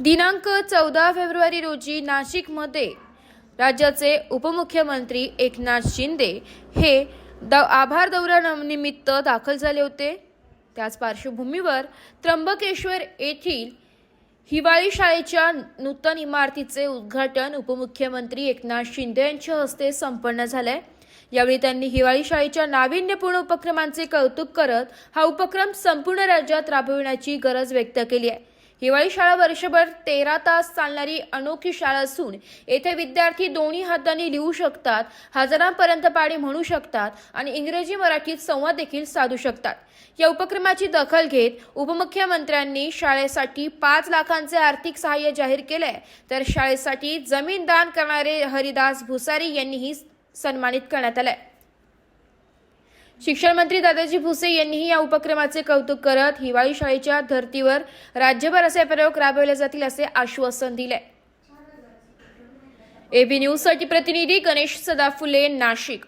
दिनांक चौदा फेब्रुवारी रोजी नाशिकमध्ये राज्याचे उपमुख्यमंत्री एकनाथ शिंदे हे द आभार दौऱ्यानिमित्त दाखल झाले होते. त्याच पार्श्वभूमीवर त्र्यंबकेश्वर येथील हिवाळी शाळेच्या नूतन इमारतीचे उद्घाटन उपमुख्यमंत्री एकनाथ शिंदे यांच्या हस्ते संपन्न झाले यावेळी त्यांनी हिवाळी शाळेच्या नाविन्यपूर्ण उपक्रमांचे कौतुक करत हा उपक्रम संपूर्ण राज्यात राबविण्याची गरज व्यक्त केली आहे. हिवाळी शाळा वर्षभर तेरा तास चालणारी अनोखी शाळा असून येथे विद्यार्थी दोन्ही हातांनी लिहू शकतात हजारांपर्यंत पाढे म्हणू शकतात आणि इंग्रजी मराठीत संवाद देखील साधू शकतात. या उपक्रमाची दखल घेत उपमुख्यमंत्र्यांनी शाळेसाठी पाच लाखांचे आर्थिक सहाय्य जाहीर केले तर शाळेसाठी जमीन दान करणारे हरिदास भुसारी यांनीही सन्मानित करण्यात आलंय. शिक्षण मंत्री दादाजी भुसे यांनीही या उपक्रमाचे कौतुक करत हिवाळी शाळेच्या धर्तीवर राज्यभर असे प्रयोग राबवले जातील असे आश्वासन दिले. एबी न्यूजसाठी प्रतिनिधी गणेश सदाफुले नाशिक.